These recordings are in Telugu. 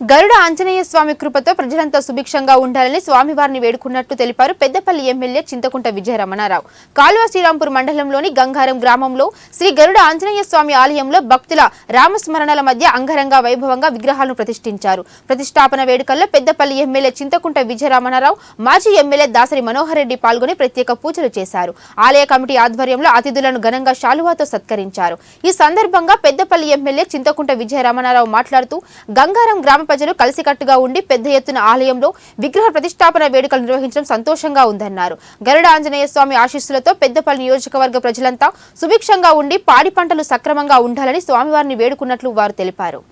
గరుడ ఆంజనేయ స్వామి కృపతో ప్రజలంతా సుభిక్షంగా ఉండాలని స్వామివారిని వేడుకున్నట్టు తెలిపారు పెద్దపల్లి ఎమ్మెల్యే చింతకుంట విజయరమణారావు. కాలువ శ్రీరాంపూర్ మండలంలోని గంగారం గ్రామంలో శ్రీ గరుడ ఆంజనేయ స్వామి ఆలయంలో భక్తుల రామస్మరణల మధ్య అంగరంగ వైభవంగా విగ్రహాలను ప్రతిష్ఠించారు. ప్రతిష్టాపన వేడుకల్లో పెద్దపల్లి ఎమ్మెల్యే చింతకుంట విజయరమణారావు మాజీ ఎమ్మెల్యే దాసరి మనోహర్ రెడ్డి పాల్గొని ప్రత్యేక పూజలు చేశారు. ఆలయ కమిటీ ఆధ్వర్యంలో అతిథులను ఘనంగా శాలువాతో సత్కరించారు. ఈ సందర్భంగా పెద్దపల్లి ఎమ్మెల్యే చింతకుంట విజయరమణారావు మాట్లాడుతూ గంగారం గ్రామ ప్రజలు కలిసికట్టుగా ఉండి పెద్ద ఎత్తున ఆలయంలో విగ్రహ ప్రతిష్టాపన వేడుకలు నిర్వహించడం సంతోషంగా ఉందన్నారు. గరుడ ఆంజనేయ స్వామి ఆశీస్సులతో పెద్దపల్లి నియోజకవర్గ ప్రజలంతా సుభిక్షంగా ఉండి పాడి పంటలు సక్రమంగా ఉండాలని స్వామివారిని వేడుకున్నట్లు వారు తెలిపారు.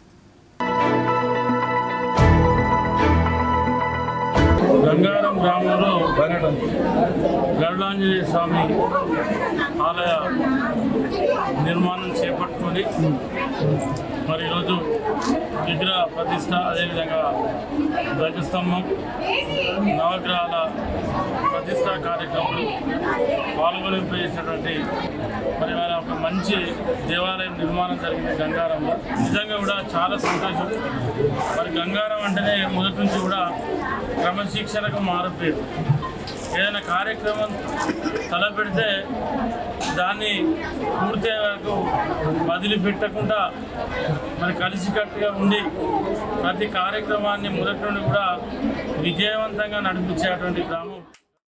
గంగారం గ్రామంలో గరుడాంజనేయ స్వామి ఆలయ నిర్మాణం చేపట్టుకొని మరి ఈరోజు విగ్రహ ప్రతిష్ట అదేవిధంగా ధ్వజస్తంభం నవగ్రహాల ప్రతిష్ట కార్యక్రమంలో పాల్గొనింపజేసినటువంటి మరి ఆయన ఒక మంచి దేవాలయం నిర్మాణం జరిగింది గంగారంలో నిజంగా కూడా చాలా సంతోషం. మరి గంగారం అంటేనే మొదటి నుంచి కూడా క్రమశిక్షణకు మారిపోయారు ఏదైనా కార్యక్రమం తలపెడితే దాన్ని పూర్తి వరకు వదిలిపెట్టకుండా మరి కలిసికట్టుగా ఉండి ప్రతి కార్యక్రమాన్ని మొదటి నుండి కూడా విజయవంతంగా నడిపించేటువంటి గ్రామం.